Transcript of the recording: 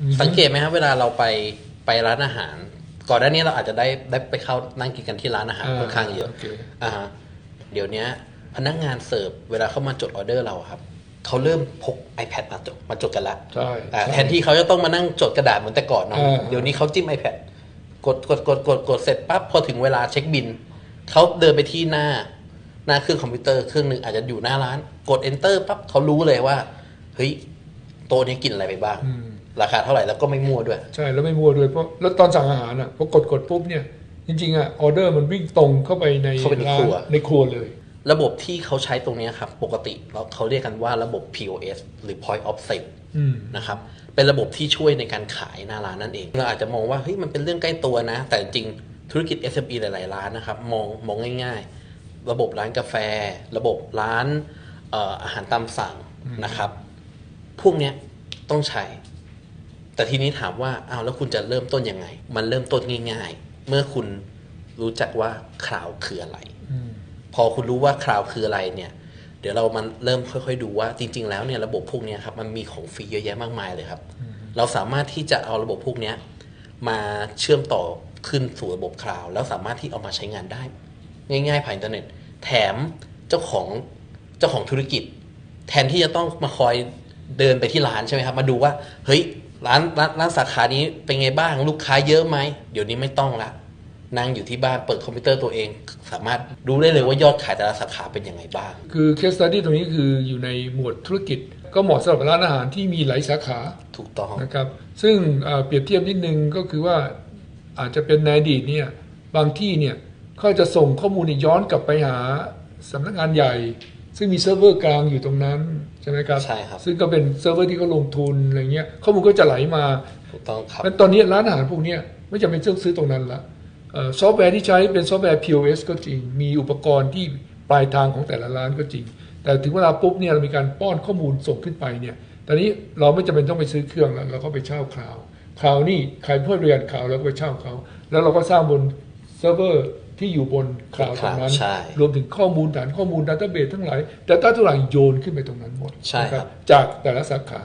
อืมสังเกตไหมครับเวลาเราไปไปร้านอาหาร ก่อนหน้านี้เราอาจจะได้ได้ไปเข้านั่งกินกันที่ร้านอาหารค่อนข้างเยอะโอเคอ่าฮะเดี๋ยวเนี้ยพนักงานเสิร์ฟเวลาเขามาจดออเดอร์เราอะครับเขาเริ่มพก iPad มาจดมาจดกันละใช่อ่าใช่แทนที่เขาจะต้องมานั่งจดกระดาษเหมือนแต่ก่อนเนาะอ่าเดี๋ยวนี้เขาจิ้ม iPad กดกดกดกดกดเสร็จปั๊บพอถึงเวลาเช็คบินเขาเดินไปที่หน้าหน้าเครื่องคอมพิวเตอร์เครื่องหนึ่งอาจจะอยู่หน้าร้าน กด enter ปั๊บเขารู้เลยว่า เฮ้ยโต๊ะนี้กินอะไรไปบ้างอืม ราคาเท่าไหร่แล้วก็ไม่มั่วด้วย ใช่แล้วไม่มัวด้วยเพราะแล้วตอนสั่งอาหารอะพอกดกดปุ๊บเนี่ยจริงๆอะออเดอร์มันวิ่งตรงเข้าไปในเข้าไปในร้าครัว ในครัวเลย ระบบที่เขาใช้ตรงเนี้ยครับปกติเราเขาเรียกกันว่าระบบ POS หรือ Point of Sale อืม นะครับเป็นระบบที่ช่วยในการขายหน้าร้านนั่นเอง เราอาจจะมองว่าเฮ้ยมันเป็นเรื่องใกล้ตัวนะ แต่จริงๆธุรกิจ SME หลาย ๆ ร้านนะครับมองมองง่าย ๆ ระบบร้านกาแฟ ระบบร้านเอ่ออาหารตามสั่งนะครับ พวกเนี้ยต้องใช้ แต่ทีนี้ถามว่าอ้าวแล้วคุณจะเริ่มต้นยังไง มันเริ่มต้นง่าย ๆ เมื่อคุณรู้จักว่าคลาวคืออะไรอืมพอคุณรู้ว่าคลาวคืออะไรเนี่ย เดี๋ยวเรามันเริ่มค่อยๆ ดูว่าจริง ๆ แล้วเนี่ยระบบพวกเนี้ยครับมันมีของฟรีเยอะแยะมากมายเลยครับ เราสามารถที่จะเอาระบบพวกเนี้ยมาเชื่อมต่อขึ้นสู่ระบบคลาวด์แล้วสามารถที่เอามาใช้งานได้ ง่าย ๆ ผ่านอินเทอร์เน็ต แถมเจ้าของเจ้าของธุรกิจ แทนที่จะต้องมาคอยเดินไปที่ร้านใช่ไหมครับ มาดูว่าเฮ้ย ร้านร้านร้านสาขานี้เป็นไงบ้างลูกค้าเยอะไหมเดี๋ยวนี้ไม่ต้องละนั่งอยู่ที่บ้านเปิดคอมพิวเตอร์ตัวเอง สามารถรู้ได้เลยว่ายอดขายแต่ละสาขาเป็นยังไงบ้าง คือ case study ตรงนี้คืออยู่ในหมวดธุรกิจ ก็เหมาะสำหรับร้านอาหารที่มีหลายสาขาถูกต้องนะครับ ซึ่งเอ่อเปรียบเทียบนิดนึงก็คือว่าอาจจะเป็นในอดีตเนี่ยบางที่เนี่ยเขาจะส่งข้อมูลเนี่ยย้อนกลับไปหาสำนักงานใหญ่ ซึ่งมีเซิร์ฟเวอร์กลางอยู่ตรงนั้น ใช่ไหมครับ ใช่ครับ ซึ่งก็เป็นเซิร์ฟเวอร์ที่เขาลงทุนอะไรเงี้ย ข้อมูลก็จะไหลมาถูกต้องครับงั้นตอนนี้ร้านอาหารพวกเนี้ยไม่จำเป็นต้องซื้อตรงนั้นละเอ่อซอฟต์แวร์ที่ใช้เป็นซอฟต์แวร์ POS ก็จริง มีอุปกรณ์ที่ปลายทางของแต่ละร้านก็จริง แต่ถึงเวลาปุ๊บเนี่ยเรามีการป้อนข้อมูลส่งขึ้นไปเนี่ย ตอนนี้เราไม่จำเป็นต้องไปซื้อเครื่องแล้วเราก็ไปเช่าคลาวคลาวนี่ใครพูดเรียนคลาวเราก็ไปเช่าเขา แล้วเราก็สร้างบนเซิร์ฟเวอร์ ที่อยู่บนคลาวตรงนั้น ใช่ รวมถึงข้อมูลฐานข้อมูลดัตเตอร์เบสทั้งหลายดัตต้าทุกอย่างโยนขึ้นไปตรงนั้นหมดใช่ครับนะจากแต่ละสาขา